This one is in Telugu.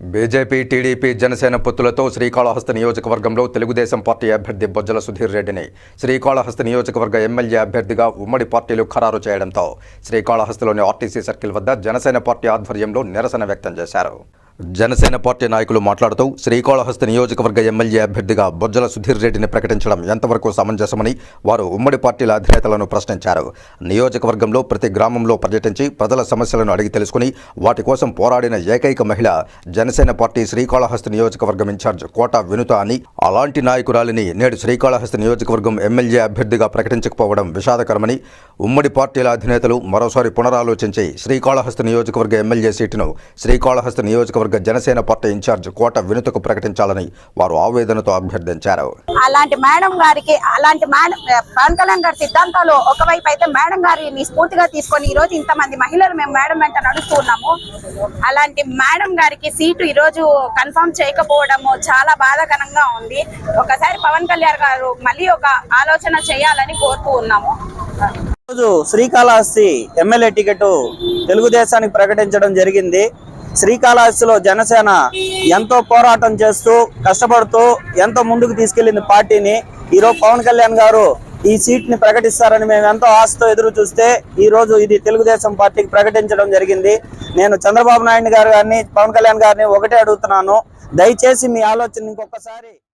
బీజేపీ టీడీపీ జనసేన పొత్తులతో శ్రీకాళహస్తి నియోజకవర్గంలో తెలుగుదేశం పార్టీ అభ్యర్థి బొజ్జల సుధీర్ రెడ్డిని శ్రీకాళహస్తి నియోజకవర్గ ఎమ్మెల్యే అభ్యర్థిగా ఉమ్మడి పార్టీలు ఖరారు చేయడంతో శ్రీకాళహస్తిలోని ఆర్టీసీ సర్కిల్ వద్ద జనసేన పార్టీ ఆధ్వర్యంలో నిరసన వ్యక్తం చేశారు. జనసేన పార్టీ నాయకులు మాట్లాడుతూ శ్రీకాళహస్తి నియోజకవర్గ ఎమ్మెల్యే అభ్యర్థిగా బొజ్జల సుధీర్ రెడ్డిని ప్రకటించడం ఎంతవరకు సమంజసమని వారు ఉమ్మడి పార్టీల అధినేతలను ప్రశ్నించారు. నియోజకవర్గంలో ప్రతి గ్రామంలో పర్యటించి ప్రజల సమస్యలను అడిగి తెలుసుకుని వాటి కోసం పోరాడిన ఏకైక మహిళ జనసేన పార్టీ శ్రీకాళహస్తి నియోజకవర్గం ఇన్ఛార్జ్ కోట వినుత అని అలాంటి నాయకురాలిని నేడు శ్రీకాళహస్తి నియోజకవర్గం ఎమ్మెల్యే అభ్యర్థిగా ప్రకటించకపోవడం విషాదకరమని ఉమ్మడి పార్టీల అధినేతలు మరోసారి పునరాలోచించి శ్రీకాళహస్తి నియోజకవర్గ ఎమ్మెల్యే సీటును శ్రీకాళహస్తి నియోజకవర్గ జనసేన పార్టీ ఇన్ఛార్జ్ కోట వినుతకు ప్రకటించాలని వారు ఆవేదనతో అభ్యర్థించారు. అలాంటి మేడం గారికి అలాంటి మేడం పవన్ కళ్యాణ్ గారి సిద్ధాంతాలు ఒకవైపు అయితే మేడం గారిని స్ఫూర్తిగా తీసుకొని ఈ రోజు ఇంతమంది మహిళలు మేము మేడం వెంట నడుస్తూ ఉన్నాము. అలాంటి మేడం గారికి సీటు ఈ రోజు కన్ఫర్మ్ చేయకపోవడము చాలా బాధాకరంగా ఉంది. ఒకసారి పవన్ కళ్యాణ్ గారు మళ్ళీ ఒక ఆలోచన చేయాలని కోరుతూ ఉన్నాము. రోజు శ్రీకాళహస్తి ఎమ్మెల్యే టికెట్ తెలుగుదేశానికి ప్రకటించడం జరిగింది. శ్రీకాళహస్తిలో జనసేన ఎంతో పోరాటం చేస్తూ కష్టపడుతూ ఎంతో ముందుకు తీసుకెళ్ళింది పార్టీని. ఈరోజు పవన్ కళ్యాణ్ గారు ఈ సీట్ని ప్రకటిస్తారని మేము ఎంతో ఆశతో ఎదురు చూస్తే ఈ రోజు ఇది తెలుగుదేశం పార్టీకి ప్రకటించడం జరిగింది. నేను చంద్రబాబు నాయుడు గారు గారిని పవన్ కళ్యాణ్ గారిని ఒకటే అడుగుతున్నాను. దయచేసి మీ ఆలోచన ఇంకొకసారి